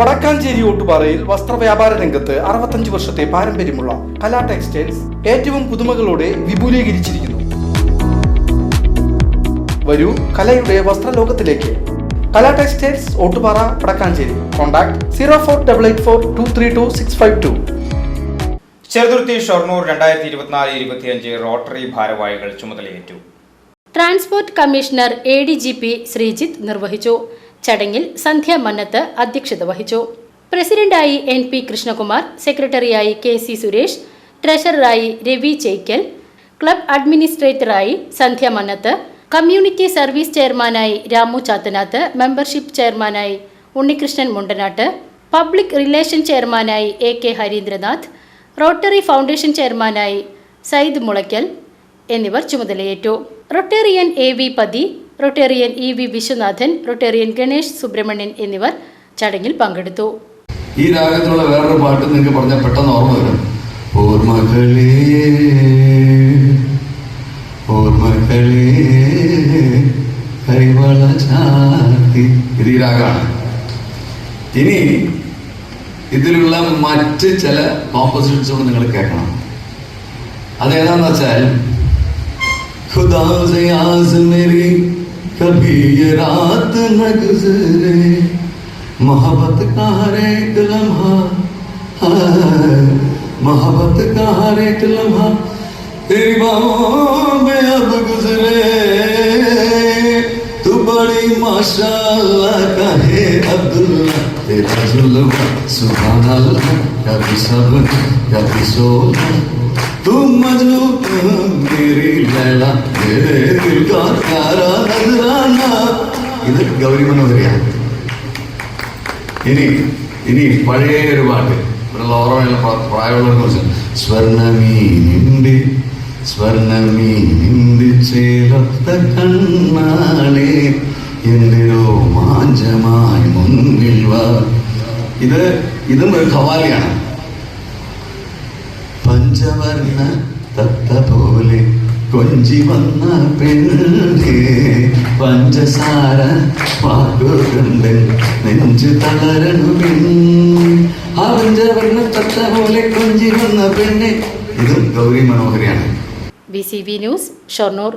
വടക്കാഞ്ചേരി ഓട്ടുപാറയിൽ വസ്ത്രവ്യാപാര രംഗത്ത് അറുപത്തഞ്ച് വർഷത്തെ പാരമ്പര്യമുള്ള കലാ ടെക്സ്റ്റൈൽസ് ഏറ്റവും പുതുമകളോടെ വിപുലീകരിച്ചിരിക്കുന്നു. വരൂ കലയുടെ വസ്ത്രലോകത്തിലേക്ക്. Kala textiles Ottupara Vadakkanchery. Contact zero four double eight four two three two six five two. Cheruthuruthy Shoranur രണ്ടായിരത്തി ഇരുപത്തിനാല് ഇരുപത്തിയഞ്ച് റോട്ടറി ഭാരവാഹികൾ ചുമതലയേറ്റു. Transport commissioner A D G P Sreejith നിർവഹിച്ചു. ചടങ്ങിൽ സന്ധ്യ മന്നത്ത് അധ്യക്ഷത വഹിച്ചു. പ്രസിഡന്റായി എൻ പി കൃഷ്ണകുമാർ സെക്രട്ടറിയായി കെ സി സുരേഷ് ട്രഷററായി രവി ചേക്കൽ ക്ലബ് അഡ്മിനിസ്ട്രേറ്ററായി സന്ധ്യ മന്നത്ത് കമ്മ്യൂണിറ്റി സർവീസ് ചെയർമാനായി രാമു ചാത്തനാത്ത് മെമ്പർഷിപ്പ് ചെയർമാനായി ഉണ്ണികൃഷ്ണൻ മുണ്ടനാട്ട് പബ്ലിക് റിലേഷൻ ചെയർമാനായി A K Harindranath rotary foundation ചെയർമാനായി സയ്യിദ് മുളയ്ക്കൽ എന്നിവർ ചുമതലയേറ്റു. Rotarian A V Pathi rotarian E V Viswanathan rotarian Ganesh Subramanian എന്നിവർ ചടങ്ങിൽ പങ്കെടുത്തു. ഈ രാഗത്തിലുള്ള വേറൊരു പാട്ട് നിങ്ങൾക്ക് പറഞ്ഞാൽ പെട്ടെന്ന് ഓർമ്മ വരും. ഓർമ്മകളേ ഓർമ്മകളേ കൈവള ചാത്തി ഇത് ഈ രാഗമാണ്. ഇനി ഇതിലുള്ള മറ്റ് ചില കോമ്പോസിഷൻസ് നിങ്ങൾ കേൾക്കണം. അതേതാന്ന് വെച്ചാൽ ഖുദാ ആസ് മേരി कभी ये रात न गुजरे मोहब्बत का हर एक लम्हा मोहब्बत का हर एक लम्हा, तेरी बाहों में अब गुजरे। तू बड़ी माशाल्लाह कहे अब्दुल्ला। तेरा जुल्म सुभान अल्लाह कभी सब कभी सोना तू मजनू मेरी लैला मेरे दिल का प्यारा नजराना ഇത് ഗൗരി മനോഹരിയാണ് ഇനി ഇനി പഴയ ഒരു പാട്ട് ഇവിടെയുള്ള ഓർമ്മയുള്ള പ്ര- പ്രായമുള്ളവർക്ക് മനസ്സിലാവും സ്വർണ്ണമീനിന്റെ സ്വർണ്ണമീനിന്റെ ചേലത്ത കണ്ണാളെ എൻ്റെ രോമാഞ്ചമായി മുന്നിൽ വാ ഇത് ഇതും ഒരു ഖവാലിയാണ് പഞ്ചവർണ തത്ത പോലെ കൊഞ്ചി വന്ന പെണ്ണേ പഞ്ചസാര പാകുണ്ട് നെഞ്ചു തളരണു ആ പഞ്ചവർണ തത്ത പോലെ കൊഞ്ചി വന്ന പെണ്ണെ. ഇതും Gauri മനോഹരിയാണ്. B C B news Shoranur.